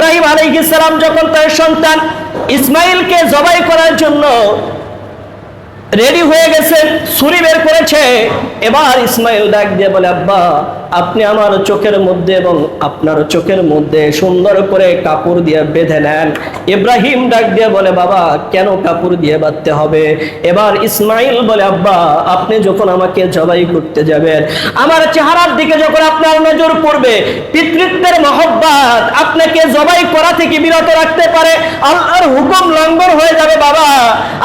ইব্রাহিম আলাইহিস সালাম যখন তার সন্তান ইসমাইলকে জবাই করার জন্য রেডি হয়ে গেছেন ছুরি বের করেছে, এবার ইসমাইল ডাক দিয়ে বলে, আব্বা আপনি আমার চোখের মধ্যে এবং আপনার চোখের মধ্যে সুন্দর করে কাপড় দিয়ে বেঁধে নেন। ইব্রাহিম ডাক দিয়ে বলে, বাবা, কেন কাপড় দিয়ে বাঁধতে হবে? এবার ইসমাইল বলে, আব্বা, আপনি যখন আমাকে জবাই করতে যাবেন, আমার চেহারার দিকে যখন আপনার নজর পড়বে, পিতৃত্বের মহব্বত আপনাকে জবাই করা থেকে বিরত রাখতে পারে। আল্লাহর হুকুম লঙ্ঘন হয়ে যাবে, বাবা।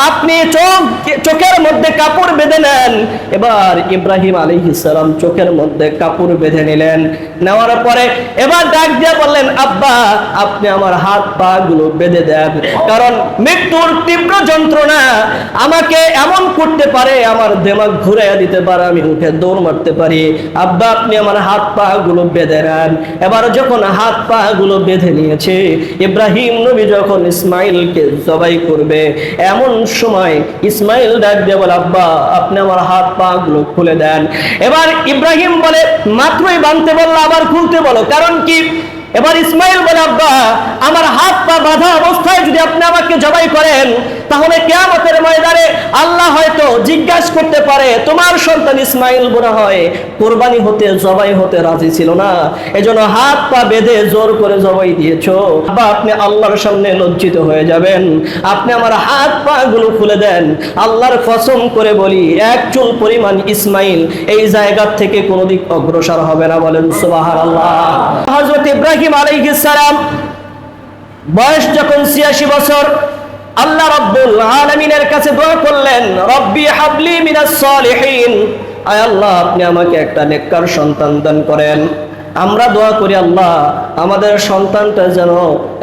আপনি চোখ, চোখের মধ্যে কাপড় বেঁধে নেন। এবার ইব্রাহিম আলী সালাম চোখের মধ্যে কাপড় বেঁধে নিলেন। নেওয়ার পরে এবার ডাক দিয়ে বললেন, আব্বা, আপনি আমার হাত পা গুলো বেঁধে দেন। কারণ মৃত্যুর তীব্র যন্ত্রণা আমাকে এমন করতে পারে, আমার দেমাগ ঘুরাইয়া দিতে পারে, আমি উঠে দৌড় মারতে পারি। আব্বা, আপনি আমার হাত পা গুলো বেঁধে নেন। এবার যখন হাত পা গুলো বেঁধে নিয়েছে, ইব্রাহিম নবী যখন ইসমাইলকে জবাই করবে, এমন সময় ইসমাইল ডাক দিয়ে বলে, আব্বা, আপনি আমার হাত পা গুলো খুলে দেন। এবার ইব্রাহিম বলে মাত্রই বাঁধতে বলল আবার খুলতে বলো। কারণ কি? এবার ইসমাইল বলে, আব্বা, আমার হাত পা বাঁধা অবস্থায় যদি আপনি আমাকে জবাই করেন, তাহলে কেয়ামতের ময়দানে আল্লাহ হয়তো জিজ্ঞাসা করতে পারে, তোমার সন্তান ইসমাইল মনে হয় কোরবানি হতে, জবাই হতে রাজি ছিল না। এজন্য হাত পা বেঁধে জোর করে জবাই দিয়েছ। বা আপনি আল্লাহর সামনে লজ্জিত হয়ে যাবেন। আপনি আমার হাত পা গুলো খুলে দেন। আল্লাহর কসম করে বলি, এক চুল পরিমাণ ইসমাইল এই জায়গা থেকে কোনো দিক অগ্রসর হবে না বলেন সুবাহার আল্লাহ হজরত ইব্রাহিম আলাইহিস সালাম, বয়স যখন ছিয়াশি বছর, আল্লাহ রব্বুল আলমিনের কাছে দোয়া করলেন, রব্বি হাবলি মিনাস আয় আল্লাহ, আপনি আমাকে একটা নেককার সন্তান দান করেন। আমরা দোয়া করি আল্লাহ, আমাদের সন্তানটা যেন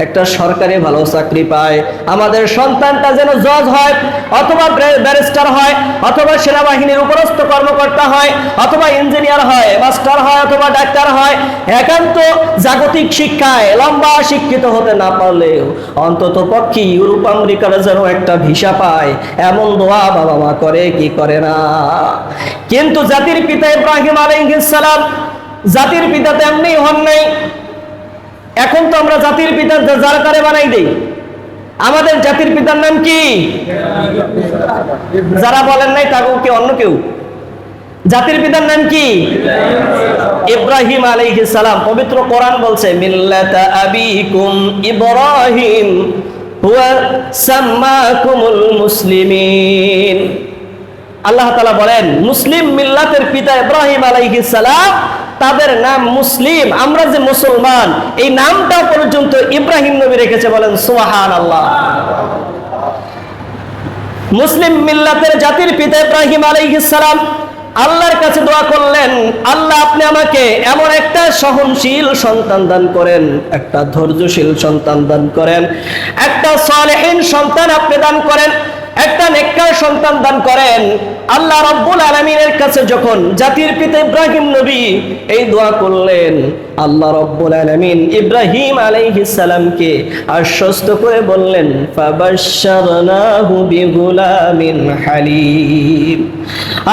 একটা সরকারি ভালো চাকরি পায়, আমাদের সন্তানটা যেন জজ হয়, অথবা ব্যারিস্টার হয়, অথবা সেনাবাহিনীর উপরস্থ কর্মকর্তা হয়, অথবা ইঞ্জিনিয়ার হয়, মাস্টার হয়, অথবা ডাক্তার হয়, একান্ত জাগতিক শিক্ষায় লম্বা শিক্ষিত হতে না পারলেও অন্তত পক্ষে ইউরোপ, আমেরিকার যেন একটা ভিসা পায়, এমন দোয়া বাবা মা করে কি করে না? কিন্তু জাতির পিতা ইব্রাহিম আলাইহিস সালাম জাতির পিতা তেমনি হন নাই। এখন তো আমরা জাতির পিতা যারা তারে বানাই দেই। আমাদের জাতির পিতার নাম কি? যারা বলেন নাই তাকেও কি অন্য কেউ। জাতির পিতার নাম কি? ইব্রাহিম আলাইহিস সালাম। পবিত্র কোরআন বলছে, মিল্লাতা আবিকুম ইব্রাহিম, হুয়া সাম্মাকুমুল মুসলিমিন। আল্লাহ তাআলা বলেন, মুসলিম মিল্লাতের পিতা ইব্রাহিম আলাইহিস সালাম তাদের নাম মুসলিম। আমরা যে মুসলমান, এই নামটা পর্যন্ত ইব্রাহিম নবী রেখেছে বলেন সুবহান আল্লাহ মুসলিম মিল্লাতের জাতির পিতা ইব্রাহিম সালাম আল্লাহর কাছে দোয়া করলেন, আল্লাহ আপনি আমাকে এমন একটা সহনশীল সন্তান দান করেন, একটা ধৈর্যশীল সন্তান দান করেন, একটা সালেহীন সন্তান আপনি দান করেন। একটা নেককার সন্তান দান করেন, আল্লাহ রব্বুল আলমিনের কাছে যখন জাতির পিতা ইব্রাহিম নবী এই দোয়া করলেন, আল্লাহ রব্বুল আলমিন ইব্রাহিম আলাইহিস সালামকে আশ্বস্ত করে বললেন হালিম।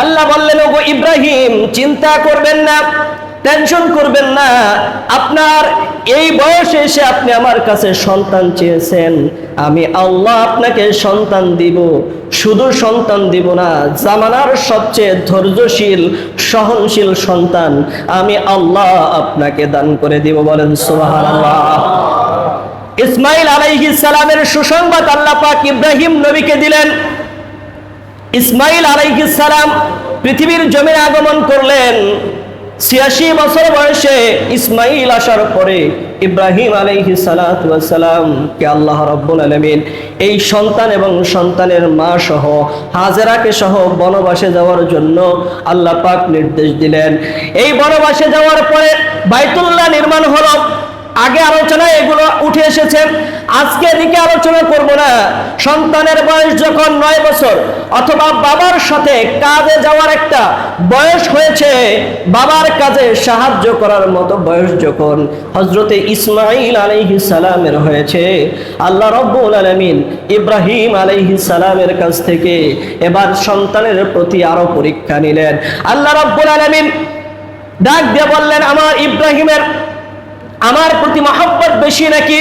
আল্লাহ বললেন, ওগো ইব্রাহিম, চিন্তা করবেন না টেনশন করবেন না। আপনার এই বয়সে এসে আপনি আমার কাছে সন্তান চেয়েছেন। আমি আল্লাহ আপনাকে সন্তান দিব। শুধু সন্তান দিব না, জামানার সবচেয়ে ধৈর্যশীল, সহনশীল সন্তান আমি আল্লাহ আপনাকে দান করে দিব বলেন সুবহানাল্লাহ। ইসমাইল আলাইহিস সালামের সুসংবাদ আল্লাহ পাক ইব্রাহিম নবীকে দিলেন। ইসমাইল আলাইহিস সালাম পৃথিবীর জমিনে আগমন করলেন। ছিয়াশি বছর বয়সে ইসমাইল আসার পরে ইব্রাহিম আলাইহি কে আল্লাহ রব্বুল আলমিন এই সন্তান এবং সন্তানের মা সহ, হাজেরাকে সহ বনবাসে যাওয়ার জন্য আল্লাহ পাক নির্দেশ দিলেন। এই বনবাসে যাওয়ার পরে বাইতুল্লাহ নির্মাণ হলো। আগে আলোচনায় এগুলো উঠে এসেছে। আজকে এদিকে আলোচনা করব না। সন্তানের বয়স যখন নয় বছর, অথবা বাবার সাথে কাজে যাওয়ার একটা বয়স হয়েছে, বাবার কাজে সাহায্য করার মতো বয়স যখন হজরতে ইসমাইল আলাইহি সালামের হয়েছে, আল্লাহ রব্বুল আলমিন ইব্রাহিম আলাইহি সালামের কাছ থেকে এবার সন্তানের প্রতি আরও পরীক্ষা নিলেন। আল্লাহ রব্বুল আলমিন ডাক দিয়ে বললেন, আমার ইব্রাহিমের আমার প্রতি মহব্বত বেশি নাকি?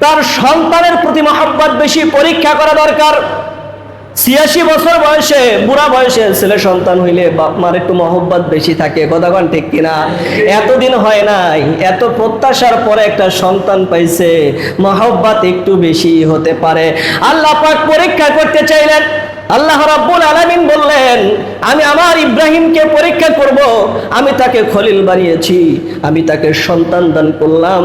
তার সন্তানের প্রতি মহাব্বত বেশি পরীক্ষা করা দরকার। ছিয়াশি বছর বয়সে, বুড়া বয়সে ছেলে সন্তান হইলে বাপ মার একটু মহব্বত বেশি থাকে। কথাগণ ঠিক কিনা? এতদিন হয় নাই, এত প্রত্যাশার পরে একটা সন্তান পাইছে। মহব্বত একটু বেশি হতে পারে। আল্লাহ পাক পরীক্ষা করতে চাইলেন। আল্লাহ রাব্বুল আলামিন বললেন, আমি আমার ইব্রাহিমকে পরীক্ষা করব। আমি তাকে খলিল বানিয়েছি। আমি তাকে সন্তান দান করলাম।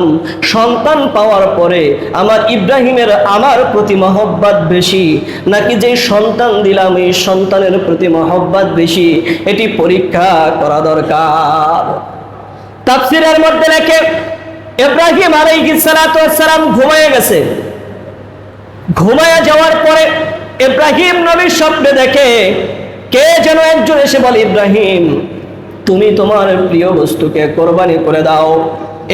সন্তান পাওয়ার পরে আমার ইব্রাহিমের আমার প্রতি মহব্বত বেশি। নাকি যে সন্তান দিলাম, এই সন্তানের প্রতি মহব্বত বেশি। এটি পরীক্ষা করা দরকার। তাফসিরের মধ্যে লেখে, ইব্রাহিম আলাইহিস সালাতু ওয়াস সালাম ঘুমিয়ে গেছে। ঘুমায়া যাওয়ার পরে ইব্রাহিম নবীর স্বপ্নে দেখে কে যেন একজন এসে বলে, ইব্রাহিম, তুমি তোমার প্রিয় বস্তুকে কোরবানি করে দাও।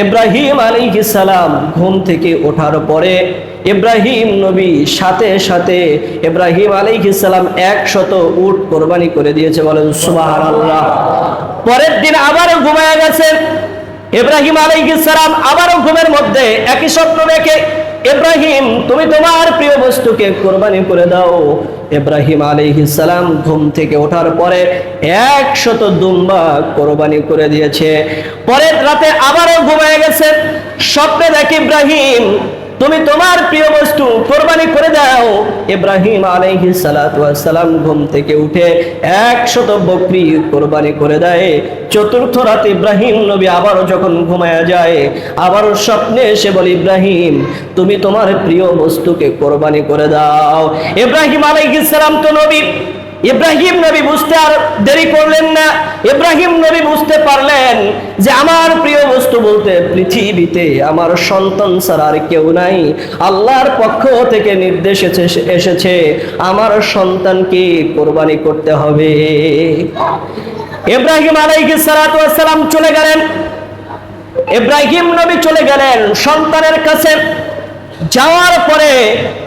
ইব্রাহিম আলাইহিস সালাম ঘুম থেকে ওঠার পরে ইব্রাহিম নবী সাথে সাথে ইব্রাহিম আলাইহিস সালাম একশত উট কোরবানি করে দিয়েছে বলেন, সুবহানাল্লাহ। পরের দিন আবারও ঘুমায়া গেছে। ইব্রাহিম আলাইহিস সালাম আবারও ঘুমের মধ্যে একই স্বপ্ন দেখে ইব্রাহিম তুমি তোমার প্রিয় বস্তুকে কোরবানি করে দাও। আলাইহিস সালাম ঘুম থেকে ওঠার পরে একশত দুম্বা কোরবানি করে দিয়েছে। পরের রাতে আবারও ঘুমায় গেছে। স্বপ্নে দেখে ইব্রাহিম তুমি তোমার প্রিয় বস্তু কোরবানি করে দাও। ইব্রাহিম আলাইহি সালাম ঘুম থেকে উঠে একশত বকরি কোরবানি করে দেয়। চতুর্থ রাত ইব্রাহিম নবী আবারও যখন ঘুমায়া যায় আবারও স্বপ্নে এসে বলে, ইব্রাহিম, তুমি তোমার প্রিয় বস্তুকে কোরবানি করে দাও। ইব্রাহিম আলাইহিস সালাম তো নবী ইব্রাহিম নবী বুঝতে আর দেরি করলেন না। ইব্রাহিম নবী বুঝতে পারলেন যে আমার প্রিয় বস্তু বলতে পৃথিবীতে আমার সন্তান ছাড়া আর কেউ নাই। আল্লাহর পক্ষ থেকে নির্দেশ এসেছে- আমার সন্তানকে কোরবানি করতে হবে। ইব্রাহিম ওয়াস সালাম চলে গেলেন। ইব্রাহিম নবী চলে গেলেন সন্তানের কাছে। যাওয়ার পরে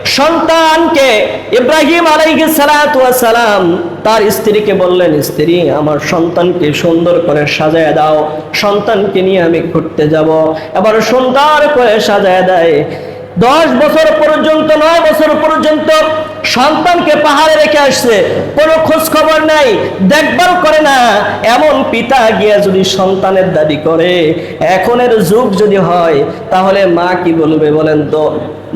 সন্তানকে ইব্রাহিম ওয়াস সালাম তার স্ত্রীকে বললেন, স্ত্রী, আমার সন্তানকে সুন্দর করে সাজায় দাও, সন্তানকে নিয়ে আমি ঘুরতে যাব। এবার সুন্দর করে সাজায় দেয়। দশ বছর পর্যন্ত, নয় বছর পর্যন্ত সন্তানকে পাহাড়ে রেখে আসছে। কোনো খোঁজ খবর নাই দেখবার করে না। এমন পিতা গিয়া যদি সন্তানের দাবি করে, এখনের যুগ যদি হয়, তাহলে মা কি বলবে বলেন তো?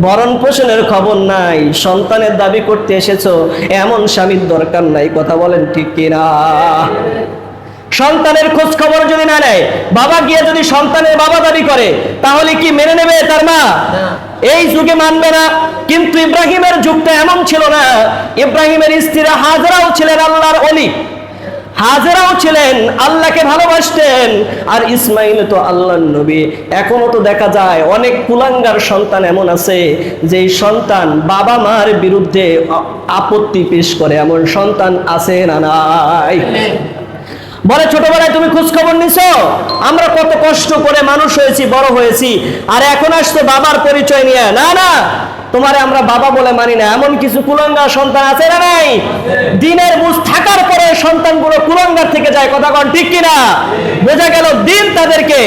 ভরণ পোষণের খবর নাই, সন্তানের দাবি করতে এসেছ, এমন স্বামীর দরকার নাই, কথা বলেন ঠিক কিনা? সন্তানের খোঁজ খবর যদি না নেয়, বাবা গিয়ে যদি সন্তানের বাবা দাবি করে, তাহলে কি মেনে নেবে তার মা? এই যুগে মানবে না। কিন্তু ইব্রাহিমের যুগটা এমন ছিল না। ইব্রাহিমের স্ত্রীরা হাজারাও ছিলেন আল্লাহর অলি হাজারাও ছিলেন, আল্লাহকে ভালোবাসতেন। আর ইসমাইল তো আল্লাহর নবী। এখনও তো দেখা যায়, অনেক কুলাঙ্গার সন্তান এমন আছে যে সন্তান বাবা মার বিরুদ্ধে আপত্তি পেশ করে। এমন সন্তান আছে না নাই? বলে, ছোটবেলায় তুমি খোঁজ খবর নিছো? আমরা কত কষ্ট করে মানুষ হয়েছি, বড় হয়েছি, আর এখন আসতো বাবার পরিচয় নিয়ে। না না, তোমারে আমরা বাবা বলে মানি না। এমন কিছু কুলঙ্গার সন্তান আছে না নাই? দিনের বুঝ থাকার পরে সন্তানগুলো কুলঙ্গার থেকে যায়, কথা কন ঠিক কিনা বোঝা গেল দিন তাদেরকে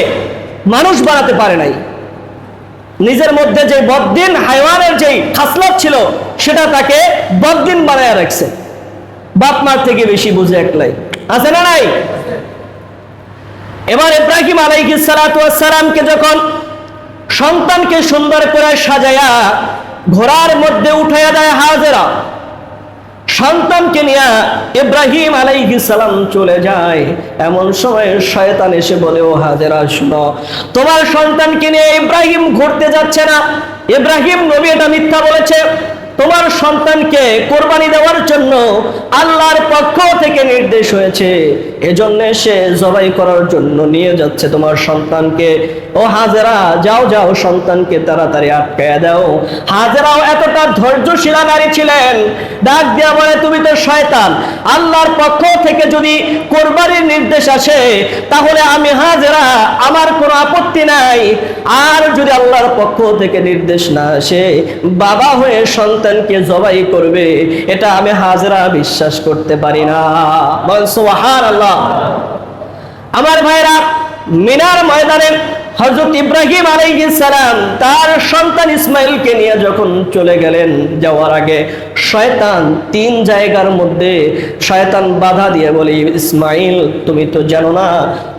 মানুষ বানাতে পারে নাই। নিজের মধ্যে যে বদ্দিন হাইওয়ানের যেই খাসলত ছিল, সেটা তাকে বদ্দিন বানায় রাখছে। বাপ মার থেকে বেশি বুঝে একলাই আছে না নাই? এবার ইব্রাহিম আলাইহিস সালাতু ওয়াস সালামকে যখন সন্তানকে সুন্দর করে সাজায়া ঘোড়ার মধ্যে উঠাইয়া দেয় হাজেরা, সন্তানকে নিয়ে ইব্রাহিম আলাইহিস সালাম চলে যায়। এমন সময় শয়তান এসে বলে, ও হাজেরা, শুনো, তোমার সন্তানকে নিয়ে ইব্রাহিম ঘুরতে যাচ্ছে না। ইব্রাহিম নবী এটা মিথ্যা বলেছে। তোমার সন্তানকে কোরবানি দেওয়ার জন্য আল্লাহর পক্ষ থেকে নির্দেশ হয়েছে। এজন্য সে জবাই করার জন্য নিয়ে যাচ্ছে তোমার সন্তানকে। ও হাজেরা, যাও যাও, সন্তানকে তাড়াতাড়ি আটকায় দাও। হাজেরাও এতটা ধৈর্যশীলা নারী ছিলেন। ডাক দেওয়া বলে, তুমি তো শয়তান। আল্লাহর পক্ষ থেকে যদি কোরবানির নির্দেশ আসে, তাহলে আমি হাজেরা, আমার কোনো আপত্তি নাই। আর যদি আল্লাহর পক্ষ থেকে নির্দেশ না আসে, বাবা হয়ে সন্তানকে জবাই করবে, এটা আমি হাজরা বিশ্বাস করতে পারি না। বল, সুবহানাল্লাহ। আমার ভাইরা মিনার ময়দানে হজরত ইব্রাহিম সালাম তার সন্তান ইসমাইলকে নিয়ে যখন চলে গেলেন, যাওয়ার আগে শয়তান তিন জায়গার মধ্যে শয়তান বাধা দিয়ে বলে, ইসমাইল, তুমি তো জানো না,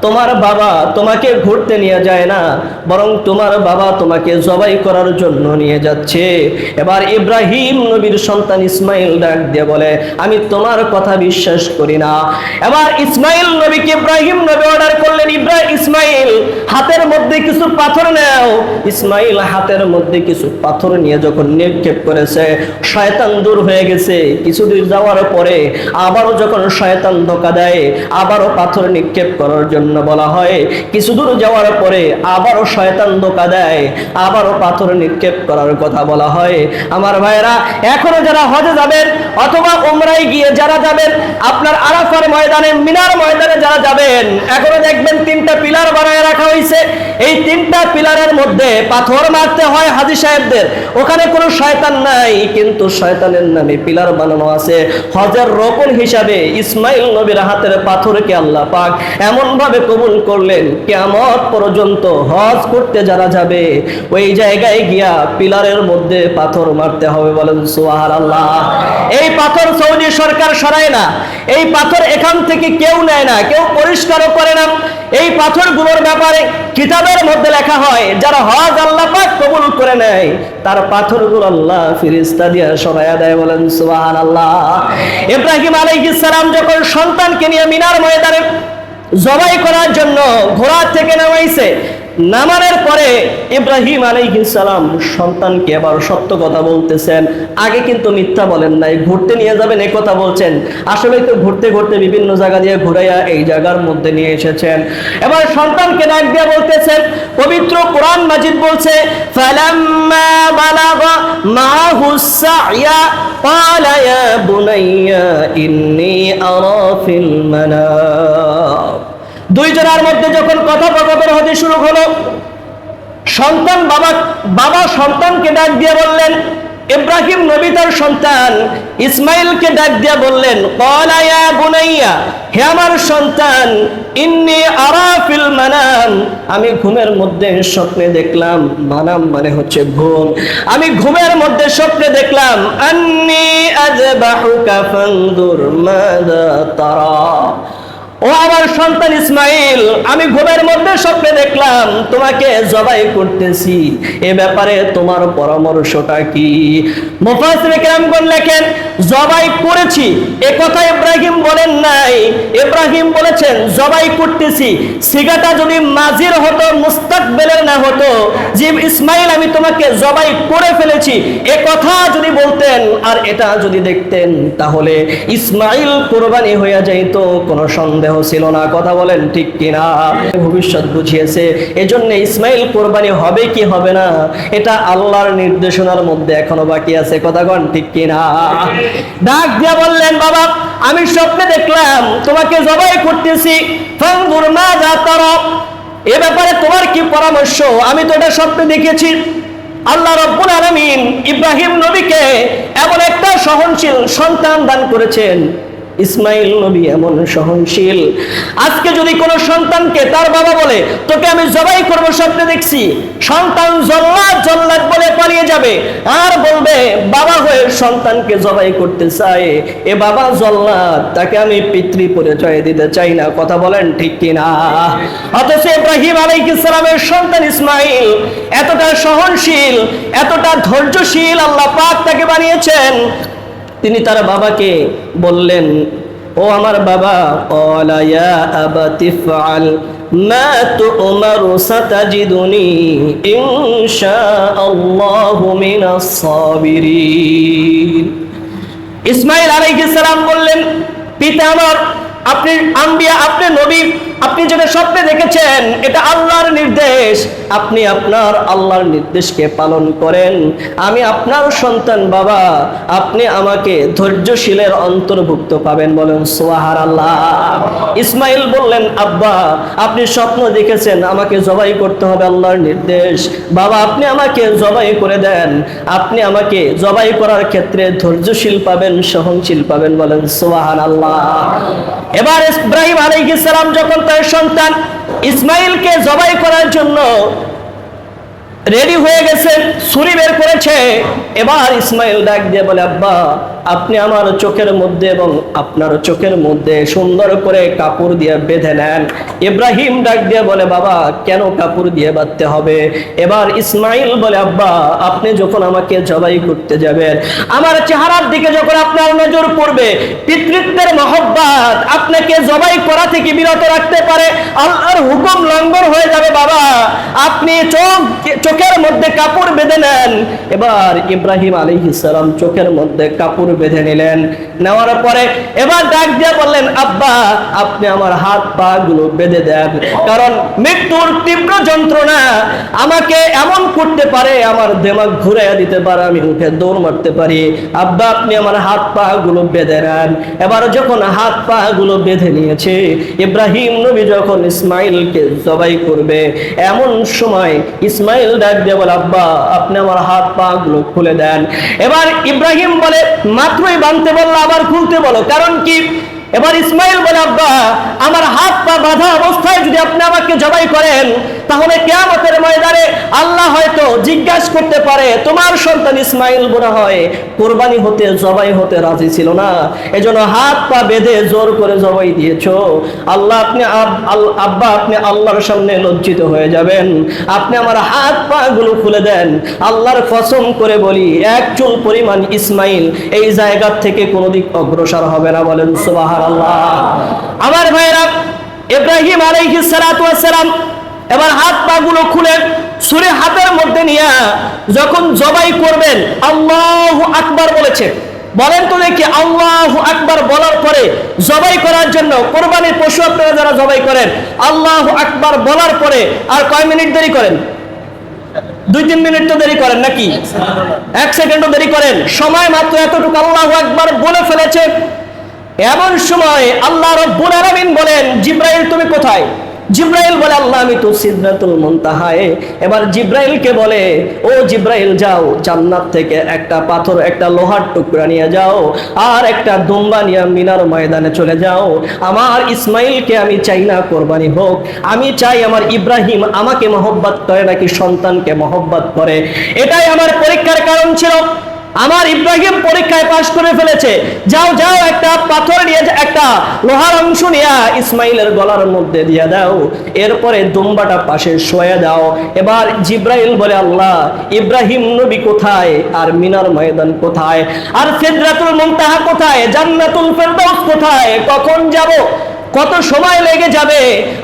তোমার বাবা তোমাকে ঘুরতে নিয়ে যায় না, বরং তোমার বাবা তোমাকে জবাই করার জন্য নিয়ে যাচ্ছে। এবার ইব্রাহিম নবীর সন্তান ইসমাইল ডাক দিয়ে বলে, আমি তোমার কথা বিশ্বাস করি না। এবার ইসমাইল নবীকে ইব্রাহিম নবী অর্ডার করলেন ইব্রাহিম ইসমাইল, হাতের মধ্যে কিছু পাথর নেও। ইসমাইল হাতের মধ্যে কিছু পাথর নিয়ে যখন নিক্ষেপ করেছে, শয়তান দূর হয়ে গেছে। কিছুদূর যাওয়ার পরে আবারও যখন শয়তান ধোকা দেয়, আবারও পাথর নিক্ষেপ করার জন্য বলা হয়। কিছু দূর যাওয়ার পরে আবারও শয়তান ধোকা দেয়, আবারও পাথর নিক্ষেপ করার কথা বলা হয়। আমার ভাইয়েরা, এখনও যারা হজে যাবেন অথবা উমরায় গিয়ে যারা যাবেন, আপনার আরাফার ময়দানে, মিনার ময়দানে যারা যাবেন, এখনও দেখবেন তিনটা পিলার বানায় রাখা হয়েছে এই তিনটা পিলারের মধ্যে পাথর মারতে হয় হাজি সাহেবদের। ওখানে কোনো শয়তান নাই, কিন্তু শয়তানের নামে পিলার বানানো আছে। হজের রোপণ হিসাবে ইসমাইল নবীর হাতের পাথরকে আল্লাহ পাক এমন ভাবে কবুল করলেন কেমন পর্যন্ত হজ করতে যারা যাবে, ওই জায়গায় গিয়া পিলারের মধ্যে পাথর মারতে হবে বলেন সোহার আল্লাহ এই পাথর সৌদি সরকার সরায় না। এই পাথর এখান থেকে কেউ নেয় না, কেউ পরিষ্কারও করে না। এই পাথরগুলোর ব্যাপারে কিতাবের মধ্যে লেখা হয়, যারা হজ আল্লাহ পাক কবুল করে নেয়, তার পাথরগুলো আল্লাহ ফিরিস্তা দিয়ে সরাইয়া দেয় বলেন সুবহান আল্লাহ ইব্রাহিম আলাইহিস সালাম যখন সন্তানকে নিয়ে মিনার ময়দানে জবাই করার জন্য ঘোড়া থেকে নামাইছে নামানোর পরে ইব্রাহিম আলাইহিস সালাম সন্তানকে আবার সত্য কথা বলতেছেন আগে কিন্তু মিথ্যা বলেন নাই ঘুরতে নিয়ে যাবেন এই কথা বলছেন আসলে তো ঘুরতে ঘুরতে বিভিন্ন জায়গা দিয়ে ঘুরাইয়া এই জায়গার মধ্যে নিয়ে এসেছেন এবার সন্তানকে ডাক দিয়ে বলতেছেন পবিত্র কোরআন মাজিদ বলছে ফালাম্মা বালাগা মাহু সাইয়া قال يا بني إني أرى في المنام দুইজনের মধ্যে যখন কথোপকথন হতে শুরু হলো, সন্তান বাবা বাবা সন্তানকে ডাক দিয়ে বললেন, ইব্রাহিম নবী তার সন্তান, ইসমাইলকে ডাক দিয়ে বললেন কলায়া বুনাইয়া, হে আমার সন্তান, ইন্নি আরাফিল মানাম। আমি ঘুমের মধ্যে স্বপ্নে দেখলাম, মানাম মানে হচ্ছে ঘুম। আমি ঘুমের মধ্যে স্বপ্নে দেখলাম, আন্নি আজবাহুকা ফানদুর মাদা তারা। ও আমার সন্তান ইসমাইল, আমি ঘুমের মধ্যে স্বপ্নে দেখলাম, তোমাকে জবাই করতেছি। এ ব্যাপারে তোমার পরামর্শটা কি? মুফাসসির কেরামগণ লেখেন, জবাই করেছি। এ কথা ইব্রাহিম বলেন নাই। ইব্রাহিম বলেছেন, জবাই করতেছি। সিগাটা যদি মাজির হতো, মুস্তাকবেলের না হতো, যে ইসমাইল, আমি তোমাকে জবাই করে ফেলেছি। এ কথা যদি বলতেন আর এটা যদি দেখতেন, তাহলে ইসমাইল কোরবানি হয়ে যাইতো, কোনো সন্দেহ ছিল না, কথা বলেন ঠিক কিনা? ভবিষ্যৎ বুঝিয়েছে। এজন্য ইসমাইল কোরবানি হবে কি হবে না, এটা আল্লাহর নির্দেশনার মধ্যে এখনও বাকি আছে, কথা কন ঠিক কিনা? ডাক দিয়া বললেন, বাবা, আমি স্বপ্নে দেখলাম, তোমাকে জবাই করতেছি ফাঙ্গুর মা যা এ ব্যাপারে তোমার কি পরামর্শ? আমি তো এটা স্বপ্নে দেখেছি। আল্লাহ রব্বুল আলামিন ইব্রাহিম নবীকে এমন একটা সহনশীল সন্তান দান করেছেন। ইসমাইল নবী এমন সহনশীল। আজকে যদি কোনো সন্তানকে তার বাবা বলে, তোকে আমি জবাই করব স্বপ্নে দেখছি, সন্তান জল্লাদ জল্লাদ বলে পালিয়ে যাবে, আর বলবে, বাবা হয়ে সন্তানকে জবাই করতে চায়, এ বাবা জল্লাদ, তাকে আমি পিতৃ পরিচয় দিতে চাই না। কথা বলেন ঠিক কিনা? অথচ ইব্রাহিম আলাইহিস সালামের সন্তান ইসমাইল এতটা সহনশীল, এতটা ধৈর্যশীল আল্লাহ পাক তাকে বানিয়েছেন। তিনি তার বাবাকে বললেন, ও আমার বাবা মা ইসমাইল আলাইহিস সালাম বললেন, পিতা আমার, আপনি আম্বিয়া, আপনি নবী আপনি যেটা স্বপ্নে দেখেছেন, এটা আল্লাহর নির্দেশ, আপনি আপনার আল্লাহর নির্দেশকে পালন করেন। আমি আপনার সন্তান, বাবা, আপনি আমাকে ধৈর্যশীলের অন্তর্ভুক্ত পাবেন বলেন সোহার আল্লাহ ইসমাইল বললেন, আব্বা, আপনি স্বপ্ন দেখেছেন, আমাকে জবাই করতে হবে আল্লাহর নির্দেশ। বাবা, আপনি আমাকে জবাই করে দেন। আপনি আমাকে জবাই করার ক্ষেত্রে ধৈর্যশীল পাবেন, সহনশীল পাবেন বলেন সোহান আল্লাহ এবার ইব্রাহিম আলাইহিস সালাম যখন সন্তান ইসমাইলকে জবাই করার জন্য রেডি হয়ে গেছে, ছুরি বের করেছে। এবার ইসমাইল ডাক দিয়ে বলে, আব্বা, আপনি আমার চোখের মধ্যে এবং আপনার চোখের মধ্যে সুন্দর করে কাপড় দিয়ে বেঁধে নেন। ইব্রাহিম ডাক দিয়ে বলে, বাবা, কেন কাপড় দিয়ে বাঁধতে হবে? এবার ইসমাইল বলে, আব্বা, আপনি যখন আমাকে জবাই করতে যাবেন, আমার চেহারার দিকে যখন আপনার নজর পড়বে, পিতৃত্বের মহব্বত আপনাকে জবাই করা থেকে বিরত রাখতে পারে। আল্লাহর হুকুম লঙ্ঘন হয়ে যাবে, বাবা। আপনি চোখ চোখের মধ্যে কাপড় বেঁধে নেন। এবার ইব্রাহিম আলী সালাম চোখের মধ্যে কাপড় বেঁধে নিলেন। নেওয়ার পরে এবার ডাক দিয়ে বললেন, আব্বা, আপনি আমার হাত পা গুলো বেঁধে দেন। কারণ মৃত্যুর তীব্র যন্ত্রণা আমাকে এমন করতে পারে, আমার দেমাগ ঘুরে দিতে পারে, আমি উঠে দৌড় মারতে পারি। আব্বা, আপনি আমার হাত পা গুলো বেঁধে নেন। এবার যখন হাত পা গুলো বেঁধে নিয়েছে, ইব্রাহিম নবী যখন ইসমাইলকে জবাই করবে, এমন সময় ইসমাইল ডাক দিয়ে বলে, আব্বা, আপনি আমার হাত পা গুলো খুলে দেন। এবার ইব্রাহিম বলে, মাত্রই বাঁধতে বলল আবার খুলতে বলো। কারণ কি? এবার ইসমাইল বলে, আব্বা, আমার হাত পা বাঁধা অবস্থায় যদি আপনি আমাকে জবাই করেন, তাহলে কেয়ামতের ময়দানে আল্লাহ হয়তো জিজ্ঞাসা করতে পারে, তোমার সন্তান ইসমাইল মনে হয় কোরবানি হতে, জবাই হতে রাজি ছিল না। এজন্য হাত পা বেঁধে জোর করে জবাই দিয়েছ। আল্লাহ আপনি আব্বা, আপনি আল্লাহর সামনে লজ্জিত হয়ে যাবেন। আপনি আমার হাত পা গুলো খুলে দেন। আল্লাহর কসম করে বলি, এক চুল পরিমাণ ইসমাইল এই জায়গা থেকে কোনো দিক অগ্রসর হবে না। বলেন সুবাহার আমার আলাইহিস সালাতু ওয়াস সালাম এবার হাত পা গুলো খুলে সুরে হাতের মধ্যে নিয়ে যখন জবাই করবেন, আল্লাহু আকবার বলেছে। বলেন তো দেখি, আল্লাহ আকবার বলার পরে জবাই করার জন্য কোরবানির পশু আপনারা যারা জবাই করেন, আল্লাহ আকবার বলার পরে আর কয় মিনিট দেরি করেন? দুই তিন মিনিট তো দেরি করেন নাকি? এক সেকেন্ডও দেরি করেন। সময় মাত্র এতটুকু আল্লাহ আকবার বলে ফেলেছে। এমন সময় আল্লাহ রব্বুল আলামিন বলেন, জিব্রাইল, তুমি কোথায়? জিব্রাইল বলে, আল্লাহ, আমি তো সিদরাতুল মুনতাহায়। এবার জিব্রাইলকে বলে, ও জিব্রাইল, যাও, জান্নাত থেকে একটা পাথর, একটা লোহার টুকরা নিয়ে যাও, আর একটা দুম্বা নিয়ে মিনার ময়দানে চলে যাও। আমার ইসমাইলকে আমি চাই না কোরবানি হোক। আমি চাই আমার ইব্রাহিম আমাকে মহব্বত করে, নাকি সন্তানকে মহব্বত করে? এটাই আমার পরীক্ষার কারণ ছিল। আমার ইব্রাহিম পরীক্ষায় পাশ করে ফেলেছে। যাও যাও, একটা পাথর নিয়ে একটা লোহার অংশ নিয়ে ইসমাইলের গলার মধ্যে দিয়ে দাও। এরপরে দুম্বাটা পাশে শোয়ে দাও। এবার জিব্রাইল বলে, আল্লাহ, ইব্রাহিম নবী কোথায়? আর মিনার ময়দান কোথায়? আর সিদরাতুল মুনতাহা কোথায়? জান্নাতুল ফেরদাউস কোথায়? কখন যাব? কত সময় লেগে যাবে?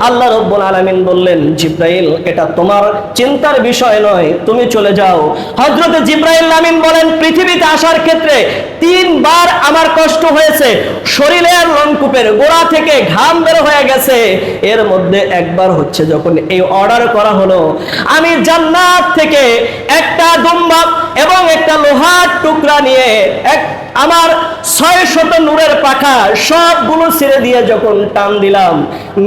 আল্লাহ রব্বুল আলামিন বললেন, জিব্রাইল, এটা তোমার চিন্তার বিষয় নয়, তুমি চলে যাও। হযরতে জিব্রাইল আমিন বলেন, পৃথিবীতে আসার ক্ষেত্রে তিনবার আমার কষ্ট হয়েছে। শরীরের লনকূপের গোড়া থেকে ঘাম বের হয়ে গেছে। এর মধ্যে একবার হচ্ছে যখন এই অর্ডার করা হলো, আমি জান্নাত থেকে একটা দুম্বা এবং একটা লোহার টুকরা নিয়ে এক আমার ছয় শত নূরের পাখা সবগুলো ছেড়ে দিয়ে যখন টান দিলাম,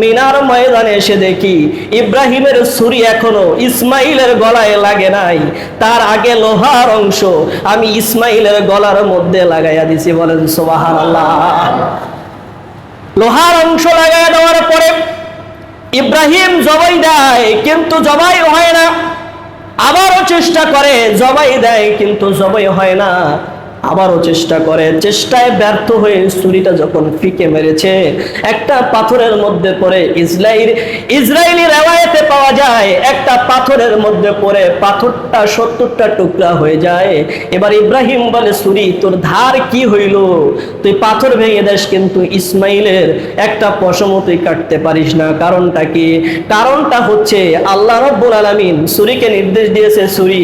মিনার ময়দানে এসে দেখি ইব্রাহিমের ছুরি এখনও ইসমাইলের গলায় লাগে নাই। তার আগে লোহার অংশ আমি ইসমাইলের গলার মধ্যে লাগাইয়া দিছি, বলেন সোবাহান লোহার অংশ লাগাইয়া দেওয়ার পরে ইব্রাহিম জবাই দেয়, কিন্তু জবাই হয় না। আবারও চেষ্টা করে, জবাই দেয়, কিন্তু জবাই হয় না। আবারও চেষ্টা করে, চেষ্টায় ব্যর্থ হয়ে ছুরিটা যখন ফিকে মেরেছে, একটা পাথরের মধ্যে পড়ে ইসরাইল ইসরায়েলি রেওয়ায়েতে পাওয়া যায়, একটা পাথরের মধ্যে পড়ে পাথরটা সত্তরটা টুকরা হয়ে যায়। এবার ইব্রাহিম বলে, ছুরি, তোর ধার কি হইল? তুই পাথর ভেঙে দেস কিন্তু ইসমাইলের একটা পশমও তুই কাটতে পারিস না। কারণটা কি? কারণটা হচ্ছে, আল্লাহ রব্বুল আলামিন ছুরিকে নির্দেশ দিয়েছে, ছুরি,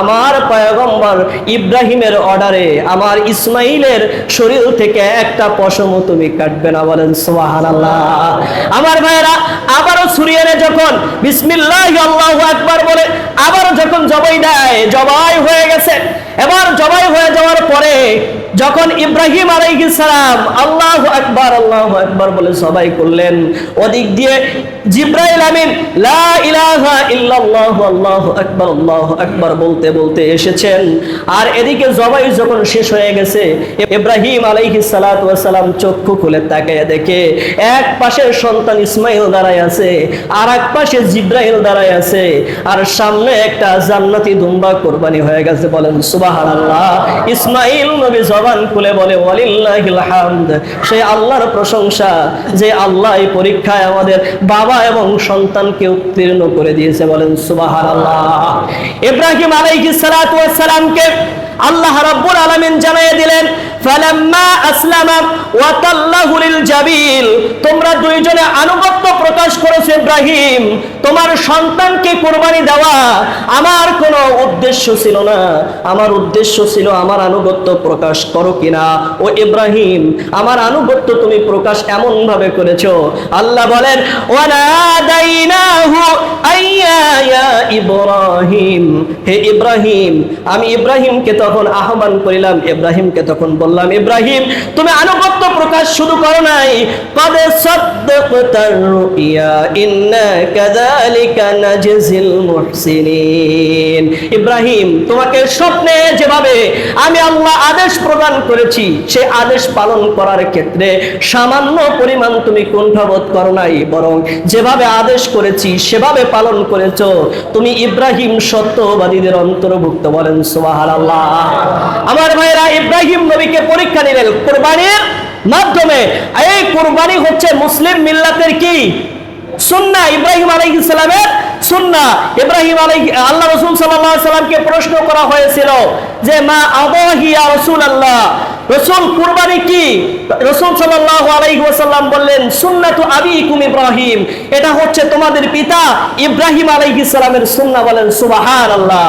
আমার পয়গম্বর ইব্রাহিমের অর্ডারে আমার ইসমাইলের শরীর থেকে একটা পশমও তুমি কাটবে না বলেন আল্লাহ আমার ভাইয়েরা, আবারও সুরিয়ারে যখন বিসমিল্লাহ আল্লাহ একবার বলে, আবারও যখন জবাই দেয়, জবাই হয়ে গেছে এবার জবাই হয়ে যাওয়ার পরে যখন ইব্রাহিম সালাম আল্লাহু আকবার আল্লাহু আকবার বলে সবাই করলেন, ওদিক দিয়ে জিব্রাইল আমিন, লা ইলাহা ইল্লাল্লাহ, আল্লাহু আকবার আল্লাহু আকবার বলতে বলতে এসেছেন। আর এদিকে জবাই যখন শেষ হয়ে গেছে, ইব্রাহিম সালাম চক্ষু খুলে তাকিয়ে দেখে, এক পাশে সন্তান ইসমাইল দাঁড়ায় আছে আর এক পাশে জিব্রাইল দাঁড়ায় আছে, আর সামনে একটা জান্নাতি দুম্বা কোরবানি হয়ে গেছে বলেন আল্লাহ এই পরীক্ষায় আমাদের বাবা এবং সন্তানকে উত্তীর্ণ করে দিয়েছে বলেন ইব্রাহিম আল্লাহ আলামিন জানিয়ে দিলেন ফালাম্মা আসলামা ওয়া তাল্লাহু লিল জাবিল। তোমরা দুইজনে আনুগত্য প্রকাশ করেছ ইব্রাহিম। তোমার সন্তানকে দেওয়া আমার কোনো উদ্দেশ্য ছিল না। আমার উদ্দেশ্য ছিল আমার আনুগত্য প্রকাশ করো কিনা। ও ইব্রাহিম, আমার আনুগত্য তুমি প্রকাশ এমন ভাবে করেছ। আল্লাহ বলেন, ওয়ানাদাইনাহু আইয়া ইয়া ইব্রাহিম। হে ইব্রাহিম, আমি ইব্রাহিমকে তখন আহ্বান করিলাম। ইব্রাহিমকে তখন বললাম ইব্রাহিম, তুমি আনুগত্য প্রকাশ শুরু করো নাই। কদ সাদ্দাকতার রুইয়া, ইন্না কাযালিকা নাজজিল মুহসিনিন। ইব্রাহিম, তোমাকে স্বপ্নে যেভাবে আমি আল্লাহ আদেশ প্রদান করেছি সেই আদেশ পালন করার ক্ষেত্রে সামান্য পরিমাণ তুমি কুণ্ঠাবোধ করো নাই, বরং যেভাবে আদেশ করেছি, সেভাবে পালন করেছ। তুমি ইব্রাহিম সত্যবাদীদের অন্তর্ভুক্ত বলেন, সুবহানাল্লাহ। আমার ভাইরা, ইব্রাহিম নবীকে পরীক্ষা নিলেন। কোরবানির মাধ্যমে। এই কোরবানি হচ্ছে মুসলিম মিল্লাতের কি? সুন্না, ইব্রাহিম আলহ ইসলামের সুন্না। ইব্রাহিম আলহ আল্লাহ রসুল সাল্লাহ সাল্লামকে প্রশ্ন করা হয়েছিল যে, মা আবহিয়া রসুল রাসূলুল্লাহ? রাসূল কুরবানি কি? রসুল সাল্লাহ আলাইহি ওয়াসাল্লাম বললেন, সুন্নাতু আবিকুম ইব্রাহিম। এটা হচ্ছে তোমাদের পিতা ইব্রাহিম আলাইহি সালামের সুন্না বলেন, সুবহানাল্লাহ।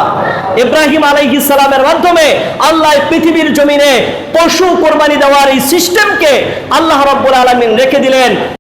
ইব্রাহিম আলাইহি সালামের মাধ্যমে আল্লাহ পৃথিবীর জমিনে পশু কোরবানি দেওয়ার এই সিস্টেমকে আল্লাহ রব্বুল আলমিন রেখে দিলেন।